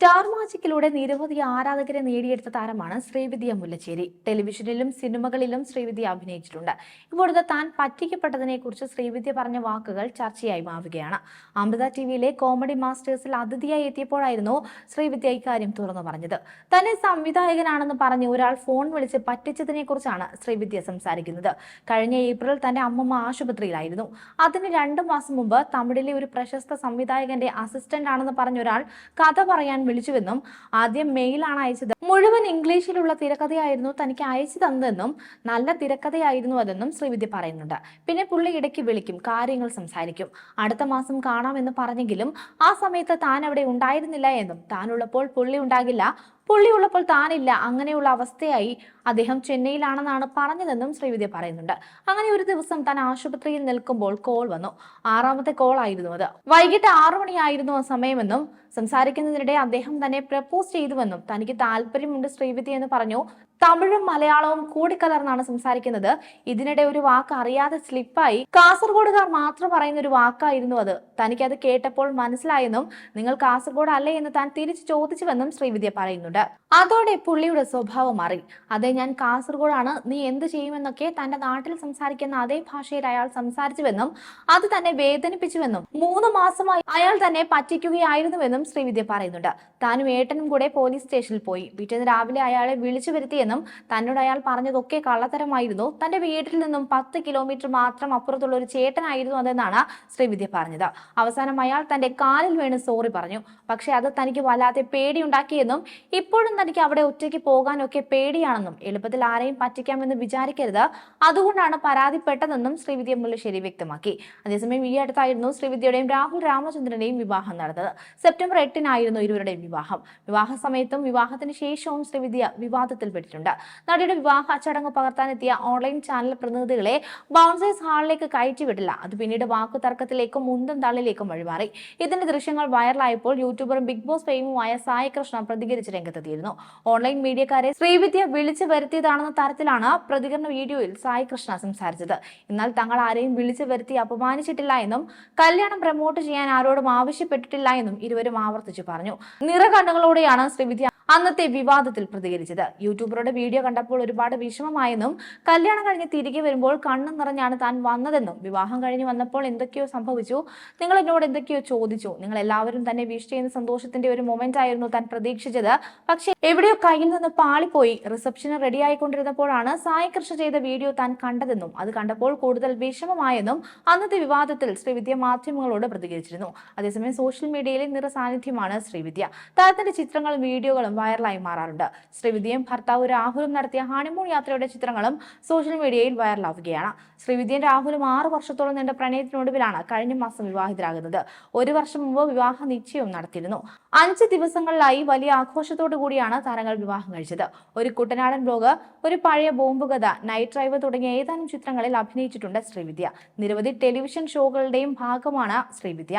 Star മാജിക്കിലൂടെ നിരവധി ആരാധകരെ നേടിയെടുത്ത താരമാണ് ശ്രീവിദ്യ മുല്ലശ്ശേരി ടെലിവിഷനിലും സിനിമകളിലും ശ്രീവിദ്യ അഭിനയിച്ചിട്ടുണ്ട്. ഇപ്പോഴത്തെ താൻ പറ്റിക്കപ്പെട്ടതിനെ കുറിച്ച് ശ്രീവിദ്യ പറഞ്ഞ വാക്കുകൾ ചർച്ചയായി മാറുകയാണ്. അമൃത ടിവിയിലെ കോമഡി മാസ്റ്റേഴ്സിൽ അതിഥിയായി എത്തിയപ്പോഴായിരുന്നു ശ്രീവിദ്യ ഇക്കാര്യം തുറന്നു പറഞ്ഞത്. തന്നെ സംവിധായകനാണെന്ന് പറഞ്ഞ് ഒരാൾ ഫോൺ വിളിച്ച് പറ്റിച്ചതിനെ കുറിച്ചാണ് ശ്രീവിദ്യ സംസാരിക്കുന്നത്. കഴിഞ്ഞ ഏപ്രിൽ തന്റെ അമ്മമ്മ ആശുപത്രിയിലായിരുന്നു. അതിന് രണ്ടു മാസം മുമ്പ് തമിഴിലെ ഒരു പ്രശസ്ത സംവിധായകന്റെ അസിസ്റ്റന്റ് ആണെന്ന് പറഞ്ഞ ഒരാൾ കഥ പറയാൻ വിളിച്ചുവെന്നും ആദ്യം മെയിലാണ് അയച്ചത്. മുഴുവൻ ഇംഗ്ലീഷിലുള്ള തിരക്കഥയായിരുന്നു തനിക്ക് അയച്ചു തന്നതെന്നും നല്ല തിരക്കഥയായിരുന്നു അതെന്നും ശ്രീവിദ്യ പറയുന്നുണ്ട്. പിന്നെ പുള്ളി ഇടയ്ക്ക് വിളിക്കും കാര്യങ്ങൾ സംസാരിക്കും. അടുത്ത മാസം കാണാമെന്ന് പറഞ്ഞെങ്കിലും ആ സമയത്ത് താൻ അവിടെ ഉണ്ടായിരുന്നില്ല എന്നും. താനുള്ളപ്പോൾ പുള്ളി ഉണ്ടാകില്ല. പുള്ളി ഉള്ളപ്പോൾ താനില്ല. അങ്ങനെയുള്ള അവസ്ഥയായി അദ്ദേഹം ചെന്നൈയിലാണെന്നാണ് പറഞ്ഞതെന്നും ശ്രീവിദ്യ പറയുന്നുണ്ട്. അങ്ങനെ ഒരു ദിവസം താൻ ആശുപത്രിയിൽ നിൽക്കുമ്പോൾ കോൾ വന്നു. ആറാമത്തെ കോൾ ആയിരുന്നു അത്. വൈകിട്ട് ആറു മണിയായിരുന്നു ആ സമയമെന്നും സംസാരിക്കുന്നതിനിടെ അദ്ദേഹം തന്നെ പ്രപ്പോസ് ചെയ്തുവെന്നും തനിക്ക് താല്പര്യമുണ്ട് ശ്രീവിദ്യ എന്ന് പറഞ്ഞു. തമിഴും മലയാളവും കൂടിക്കലർന്നാണ് സംസാരിക്കുന്നത്. ഇതിനിടെ ഒരു വാക്ക് അറിയാതെ സ്ലിപ്പായി കാസർഗോഡുകാർ മാത്രം പറയുന്ന ഒരു വാക്കായിരുന്നു അത്. തനിക്ക് അത് കേട്ടപ്പോൾ മനസ്സിലായെന്നും നിങ്ങൾ കാസർഗോഡ് അല്ലേ എന്ന് താൻ തിരിച്ചു ചോദിച്ചുവെന്നും ശ്രീവിദ്യ പറയുന്നുണ്ട്. അതോടെ പുള്ളിയുടെ സ്വഭാവം മാറി. അതെ ഞാൻ കാസർഗോഡാണ്. നീ എന്ത് ചെയ്യുമെന്നൊക്കെ തന്റെ നാട്ടിൽ സംസാരിക്കുന്ന അതേ ഭാഷയിൽ അയാൾ സംസാരിച്ചുവെന്നും അത് തന്നെ വേദനിപ്പിച്ചുവെന്നും മൂന്ന് മാസമായി അയാൾ തന്നെ പറ്റിക്കുകയായിരുന്നുവെന്നും ശ്രീവിദ്യ പറയുന്നുണ്ട്. താനും ഏട്ടനും കൂടെ പോലീസ് സ്റ്റേഷനിൽ പോയി. പിറ്റേന്ന് രാവിലെ അയാളെ വിളിച്ചു വരുത്തിയെന്നും തന്നോട് അയാൾ പറഞ്ഞതൊക്കെ കള്ളത്തരമായിരുന്നു. തന്റെ വീട്ടിൽ നിന്നും പത്ത് കിലോമീറ്റർ മാത്രം അപ്പുറത്തുള്ള ഒരു ചേട്ടനായിരുന്നു അതെന്നാണ് ശ്രീവിദ്യ പറഞ്ഞത്. അവസാനം അയാൾ തന്റെ കാലിൽ വീണ് സോറി പറഞ്ഞു. പക്ഷെ അത് തനിക്ക് വല്ലാതെ പേടിയുണ്ടാക്കിയെന്നും ഇപ്പോഴും തനിക്ക് അവിടെ ഒറ്റയ്ക്ക് പോകാനൊക്കെ പേടിയാണെന്നും എളുപ്പത്തിൽ ആരെയും പറ്റിക്കാമെന്ന് വിചാരിക്കരുത്. അതുകൊണ്ടാണ് പരാതിപ്പെട്ടതെന്നും ശ്രീവിദ്യ മുല്ലശ്ശേരി വ്യക്തമാക്കി. അതേസമയം ഈ അടുത്തായിരുന്നു ശ്രീവിദ്യയുടെയും രാഹുൽ രാമചന്ദ്രന്റെയും വിവാഹം നടന്നത്. സെപ്റ്റംബർ എട്ടിനായിരുന്നു ഇരുവരുടെയും വിവാഹം. വിവാഹ സമയത്തും വിവാഹത്തിന് ശേഷവും ശ്രീവിദ്യ വിവാദത്തിൽപ്പെട്ടിട്ടുണ്ട് നടിയുടെ വിവാഹ ചടങ്ങ് പകർത്താനെത്തിയ ഓൺലൈൻ ചാനൽ പ്രതിനിധികളെ ബൗൺസേഴ്സ് ഹാളിലേക്ക് കയറ്റിവിട്ടില്ല അത് പിന്നീട് വാക്കു തർക്കത്തിലേക്കും മുന്തം തള്ളിലേക്കും വഴിമാറി. ഇതിന്റെ ദൃശ്യങ്ങൾ വൈറലായപ്പോൾ യൂട്യൂബറും ബിഗ് ബോസ് ഫെയിമുമായ സായി കൃഷ്ണ പ്രതികരിച്ച് രംഗത്തെത്തിയിരുന്നു. ഓൺലൈൻ മീഡിയക്കാരെ ശ്രീവിദ്യ വിളിച്ചു വരുത്തിയതാണെന്ന തരത്തിലാണ് പ്രതികരണ വീഡിയോയിൽ സായി കൃഷ്ണ സംസാരിച്ചത്. എന്നാൽ തങ്ങൾ ആരെയും വിളിച്ചു വരുത്തി അപമാനിച്ചിട്ടില്ല എന്നും കല്യാണം പ്രമോട്ട് ചെയ്യാൻ ആരോടും ആവശ്യപ്പെട്ടിട്ടില്ല എന്നും ഇരുവരും ആവർത്തിച്ചു പറഞ്ഞു. നിറകണ്ണുകളോടെയാണ് ശ്രീവിദ്യ അന്നത്തെ വിവാദത്തിൽ പ്രതികരിച്ചത്. യൂട്യൂബറുടെ വീഡിയോ കണ്ടപ്പോൾ ഒരുപാട് വിഷമമായെന്നും കല്യാണം കഴിഞ്ഞ് തിരികെ വരുമ്പോൾ കണ്ണു നിറഞ്ഞാണ് താൻ വന്നതെന്നും വിവാഹം കഴിഞ്ഞ് വന്നപ്പോൾ എന്തൊക്കെയോ സംഭവിച്ചു നിങ്ങൾ എന്നോട് എന്തൊക്കെയോ ചോദിച്ചു നിങ്ങൾ എല്ലാവരും തന്നെ വിഷ് ചെയ്യുന്ന സന്തോഷത്തിന്റെ ഒരു മൊമെന്റ് ആയിരുന്നു താൻ പ്രതീക്ഷിച്ചത്. പക്ഷേ എവിടെയോ കയ്യിൽ നിന്ന് പാളിപ്പോയി റിസപ്ഷന് റെഡി ആയിക്കൊണ്ടിരുന്നപ്പോഴാണ് സായി കൃഷ്ണ ചെയ്ത വീഡിയോ താൻ കണ്ടതെന്നും അത് കണ്ടപ്പോൾ കൂടുതൽ വിഷമമായെന്നും അന്നത്തെ വിവാദത്തിൽ ശ്രീവിദ്യ മാധ്യമങ്ങളോട് പ്രതികരിച്ചിരുന്നു. അതേസമയം സോഷ്യൽ മീഡിയയിലെ നിറസാന്നിധ്യമാണ് ശ്രീവിദ്യ താരത്തിന്റെ ചിത്രങ്ങളും വീഡിയോകളും വൈറലായി മാറാറുണ്ട്. ശ്രീവിദ്യയും ഭർത്താവ് രാഹുലും നടത്തിയ ഹണിമൂൺ യാത്രയുടെ ചിത്രങ്ങളും സോഷ്യൽ മീഡിയയിൽ വൈറലാവുകയാണ്. ശ്രീവിദ്യയും രാഹുലും ആറ് വർഷത്തോളം നീണ്ട പ്രണയത്തിനൊടുവിലാണ് കഴിഞ്ഞ മാസം വിവാഹിതരാകുന്നത്. ഒരു വർഷം മുമ്പ് വിവാഹ നിശ്ചയവും നടത്തിയിരുന്നു. അഞ്ച് ദിവസങ്ങളിലായി വലിയ ആഘോഷത്തോടു കൂടിയാണ് താരങ്ങൾ വിവാഹം കഴിച്ചത്. ഒരു കുട്ടനാടൻ ബ്ലോഗ് ഒരു പഴയ ബോംബ് കഥ നൈറ്റ് ഡ്രൈവ് തുടങ്ങിയ ഏതാനും ചിത്രങ്ങളിൽ അഭിനയിച്ചിട്ടുണ്ട് ശ്രീവിദ്യ. നിരവധി ടെലിവിഷൻ ഷോകളുടെയും ഭാഗമാണ് ശ്രീവിദ്യ.